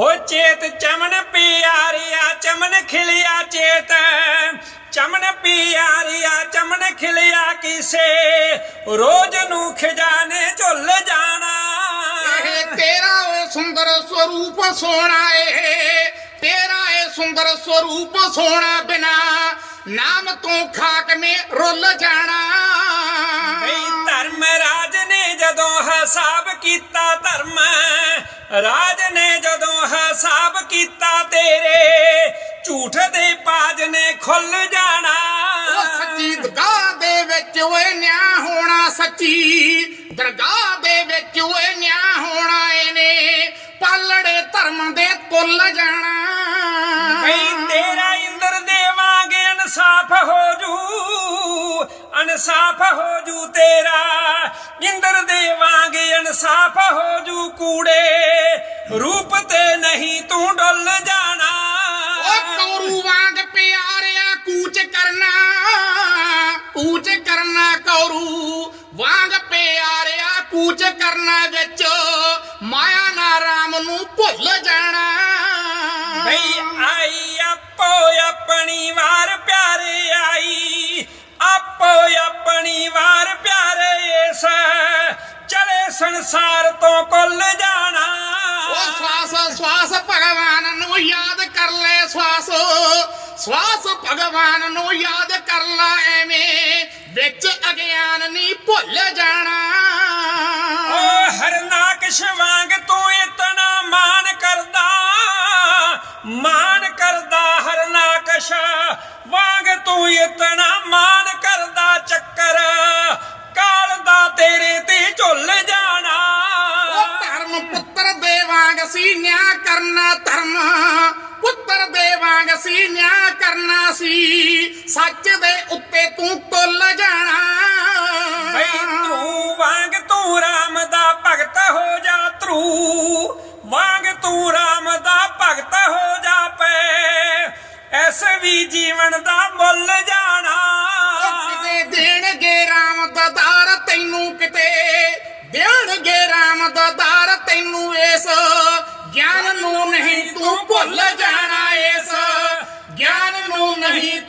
हो चेत चमन पियारिया चमन खिलिया चेत। चमन पियारिया चमन खिलिया किसे? रोज नू खिजाने झुल जाना। तेरा ओ सुंदर स्वरूप सोना है तेरा ए सुंदर स्वरूप सोना बिना नाम तो खाक में रुल जाना। धर्म राज ने जदों हिसाब किया धर्म राज ने जदों ਹਿਸਾਬ ਕੀਤਾ ਤੇਰੇ। ਝੂਠ ਦੇ ਪਾਜ ਨੇ ਖੁੱਲ ਜਾਣਾ। ਉਹ ਸੱਚੀ ਦਰਗਾਹ ਦੇ ਵਿੱਚ ਓਏ ਨਿਆ ਹੋਣਾ ਸੱਚੀ। ਦਰਗਾਹ ਦੇ ਵਿੱਚ ਓਏ ਨਿਆ ਹੋਣਾ ਇਹਨੇ ਪਾਲੜੇ ਧਰਮ ਦੇ ਤੁੱਲ ਜਾਣਾ। ਬਈ ਤੇਰਾ ਇੰਦਰ ਦੇਵਾਂਗੇ ਇਨਸਾਫ ਹੋ ਜੂ। ਇਨਸਾਫ ਹੋ ਜੂ ਤੇਰਾ। ਇੰਦਰ ਦੇਵਾਂਗੇ ਇਨਸਾਫ ਹੋ ਜੂ ਕੂੜੇ। ਰੂਪ ਤੇ ਨਹੀਂ ਤੂੰ ਡੁੱਲ ਜਾਣਾ। ਉਹ ਕੌਰੂ ਵਾਂਗ ਪਿਆਰਿਆ ਕੂਚ ਕਰਨਾ ਕੂਚ ਕਰਨਾ ਕੌਰੂ ਵਾਂਗ ਪਿਆਰਿਆ ਕੂਚ ਕਰਨਾ ਵਿੱਚ ਮਾਇਆ ਨਾ ਰਾਮ ਨੂੰ ਭੁੱਲ ਜਾਣਾ। ਬਈ ਆਈ ਆਪੋ ਆਪਣੀ ਵਾਰ ਪਿਆਰੇ ਆਈ ਆਪੋ ਆਪਣੀ ਵਾਰ ਪਿਆਰੇ ਇਸ ਚਲੇ ਸੰਸਾਰ ਤੋਂ ਕੁੱਲ ਜਾਣਾ। ਉਹ ਸਵਾਸ ਸਵਾਸ ਭਗਵਾਨ ਨੂੰ ਯਾਦ ਕਰ ਲੈ ਸਵਾਸ। ਸਵਾਸ ਭਗਵਾਨ ਨੂੰ ਯਾਦ ਕਰ ਲੈ ਐਵੇਂ, ਵਿੱਚ ਅਗਿਆਨ ਨਹੀਂ ਭੁੱਲ ਜਾਣਾ। ਓ ਹਰਨਾਕਸ਼ ਵਾਂਗ ਤੂੰ ਇਤਨਾ ਮਾਨ ਕਰਦਾ ਮਾਨ ਕਰਦਾ ਹਰਨਾਕਸ਼ ਵਾਂਗ ਤੂੰ ਇਤਨਾ ਕਰਨਾ ਧਰਮ ਪੁੱਤਰ ਦੇ ਵਾਂਗ ਸੀ, ਨਿਆਂ ਕਰਨਾ ਸੀ। ਸੱਚ ਦੇ ਉੱਤੇ ਤੂੰ ਤੁੱਲ ਜਾਣਾ। ਬਈ ਤੂੰ ਵਾਂਗ ਤੂੰ ਰਾਮ ਦਾ ਭਗਤ ਹੋ ਜਾ ਤਰੂ ਨਹੀਂ